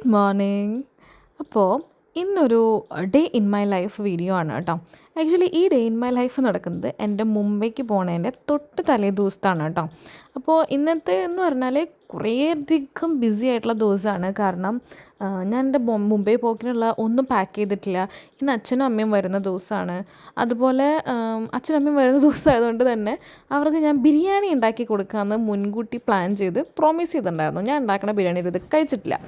Good morning. അപ്പോൾ ഇന്നൊരു day in my life video ആണ് കേട്ടോ. ആക്ച്വലി ഈ ഡേ ഇൻ മൈ ലൈഫ് നടക്കുന്നത് എന്റെ മുംബൈക്ക് പോണതിന്റെ തൊട്ട് തലേ ദിവസത്താണ് കേട്ടോ. അപ്പോൾ ഇന്നത്തെ എന്ന് പറഞ്ഞാൽ കുറേയധികം ബിസി ആയിട്ടുള്ള ദിവസമാണ് കാരണം ഞാൻ എന്റെ മുംബൈ പോക്കിനുള്ള ഒന്നും പാക്ക് ചെയ്തിട്ടില്ല. ഇന്ന് അച്ഛനും അമ്മയും വരുന്ന ദിവസമാണ് അതുപോലെ അച്ഛനും അമ്മയും വരുന്ന ദിവസമായതുകൊണ്ട് തന്നെ അവർക്ക് ഞാൻ ബിരിയാണി ഉണ്ടാക്കി കൊടുക്കാമെന്ന് മുൻകൂട്ടി പ്ലാൻ ചെയ്ത് പ്രോമിസ് ചെയ്തിട്ടുണ്ടായിരുന്നു. ഞാൻ ഉണ്ടാക്കുന്ന ബിരിയാണി ഇത് കഴിച്ചിട്ടില്ല.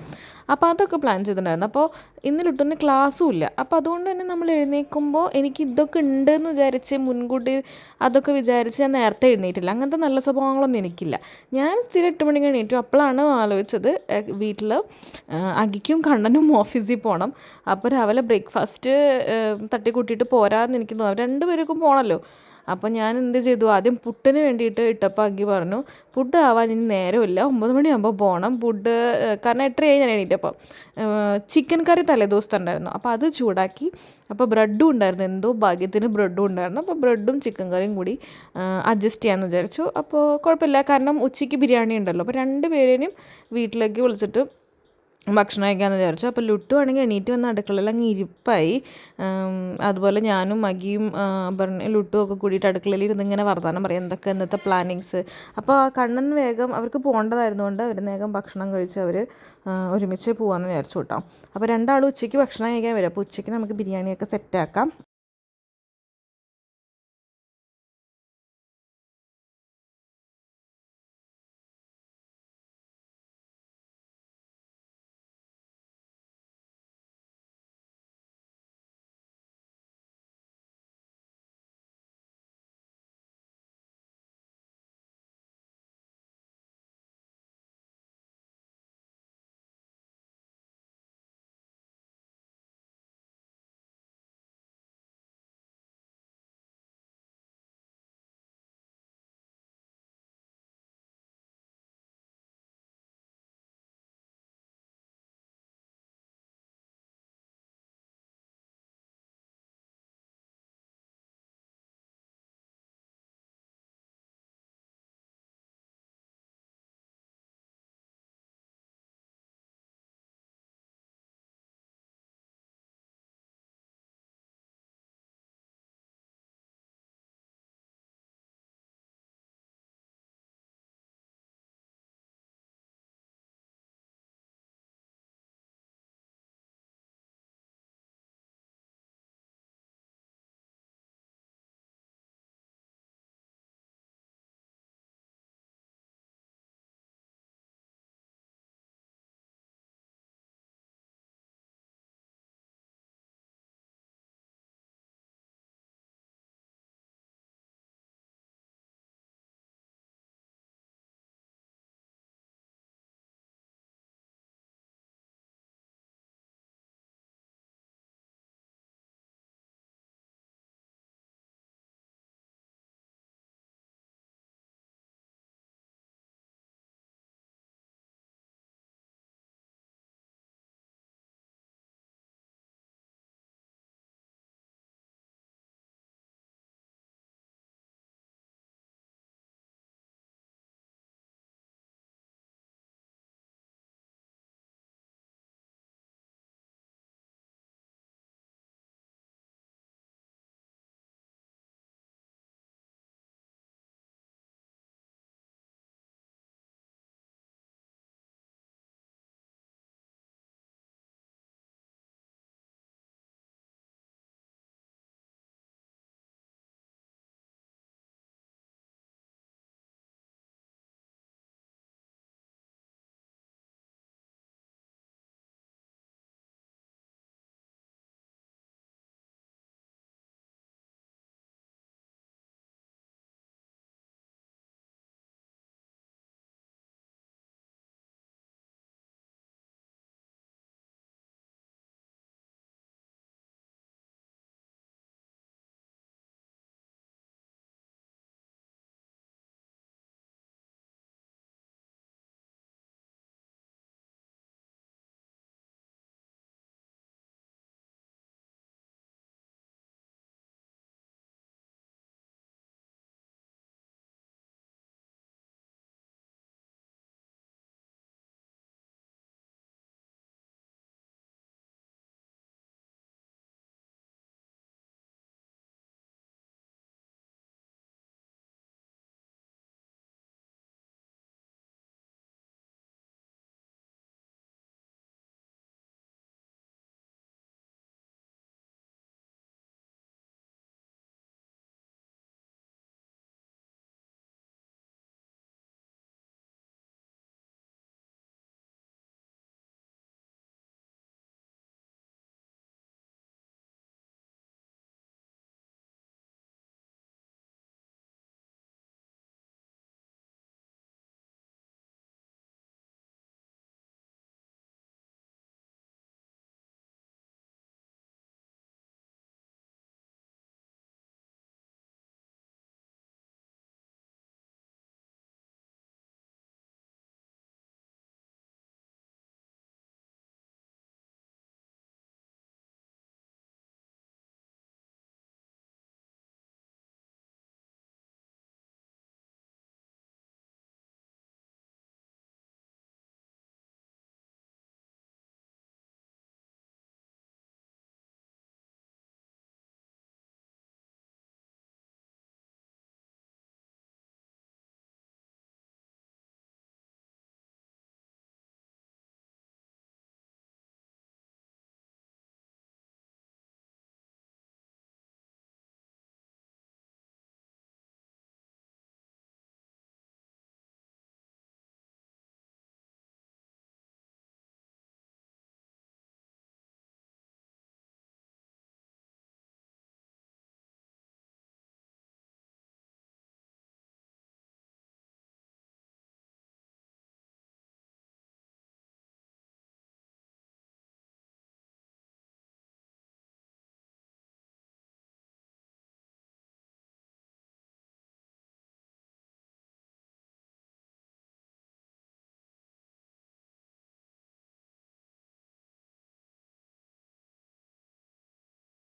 അപ്പോൾ അതൊക്കെ പ്ലാൻ ചെയ്തിട്ടുണ്ടായിരുന്നു. അപ്പോൾ ഇന്ന് ലുട്ടന് ക്ലാസ്സും ഇല്ല. അപ്പോൾ അതുകൊണ്ട് തന്നെ നമ്മൾ എഴുന്നേൽക്കുമ്പോൾ എനിക്ക് ഇതൊക്കെ ഉണ്ടെന്ന് വിചാരിച്ച് മുൻകൂട്ടി അതൊക്കെ വിചാരിച്ച് ഞാൻ നേരത്തെ എഴുന്നേറ്റില്ല. അങ്ങനത്തെ നല്ല സ്വഭാവങ്ങളൊന്നും എനിക്കില്ല. ഞാൻ സ്ഥിരം എട്ട് മണിക്ക് എണീറ്റു അപ്പോഴാണ് ആലോചിച്ചത് വീട്ടിൽ അഗിക്കും കണ്ണനും ഓഫീസിൽ പോകണം അപ്പോൾ രാവിലെ ബ്രേക്ക്ഫാസ്റ്റ് തട്ടിക്കൂട്ടിയിട്ട് പോരാന്ന് എനിക്ക് തോന്നുന്നു. രണ്ടുപേർക്കും പോകണമല്ലോ അപ്പോൾ ഞാൻ എന്ത് ചെയ്തു? ആദ്യം പുട്ടിന് വേണ്ടിയിട്ട് ഇട്ടപ്പോൾ അഗ്ഗി പറഞ്ഞു. ഫുഡ് ആവാൻ ഇനി നേരമില്ല. ഒമ്പത് മണിയാകുമ്പോൾ പോകണം ഫുഡ് കാരണം എട്ടരയായി ഞാൻ എണീറ്റപ്പോൾ ചിക്കൻ കറി തലേ തലേദിവസത്തെ ഉണ്ടായിരുന്നു. അപ്പോൾ അത് ചൂടാക്കി. അപ്പോൾ ബ്രെഡും ഉണ്ടായിരുന്നു. എന്തോ ഭാഗ്യത്തിന് ബ്രെഡും ഉണ്ടായിരുന്നു. അപ്പോൾ ബ്രെഡും ചിക്കൻ കറിയും കൂടി അഡ്ജസ്റ്റ് ചെയ്യാമെന്ന് വിചാരിച്ചു. അപ്പോൾ കുഴപ്പമില്ല. കാരണം ഉച്ചയ്ക്ക് ബിരിയാണി ഉണ്ടല്ലോ. അപ്പോൾ രണ്ട് പേരേനും വീട്ടിലേക്ക് വിളിച്ചിട്ട് ഭക്ഷണം കഴിക്കാമെന്ന് വിചാരിച്ചു. അപ്പോൾ ലുട്ടു ആണെങ്കിൽ എണീറ്റ് വന്ന അടുക്കളയിൽ അങ്ങ് ഇരിപ്പായി. അതുപോലെ ഞാനും മകിയും പറഞ്ഞ് ലുട്ടും ഒക്കെ കൂടിയിട്ട് അടുക്കളയിൽ ഇരുന്ന് ഇങ്ങനെ വർത്തമാനം പറയും. എന്തൊക്കെ ഇന്നത്തെ പ്ലാനിങ്സ് അപ്പോൾ ആ കണ്ണൻ വേഗം അവർക്ക് പോകേണ്ടതായിരുന്നുകൊണ്ട് അവർ വേഗം ഭക്ഷണം കഴിച്ച് അവർ ഒരുമിച്ച് പോകാമെന്ന് വിചാരിച്ചു കേട്ടോ. അപ്പോൾ രണ്ടാളും ഉച്ചയ്ക്ക് ഭക്ഷണം കഴിക്കാൻ വരും. അപ്പോൾ ഉച്ചയ്ക്ക് നമുക്ക് ബിരിയാണിയൊക്കെ സെറ്റാക്കാം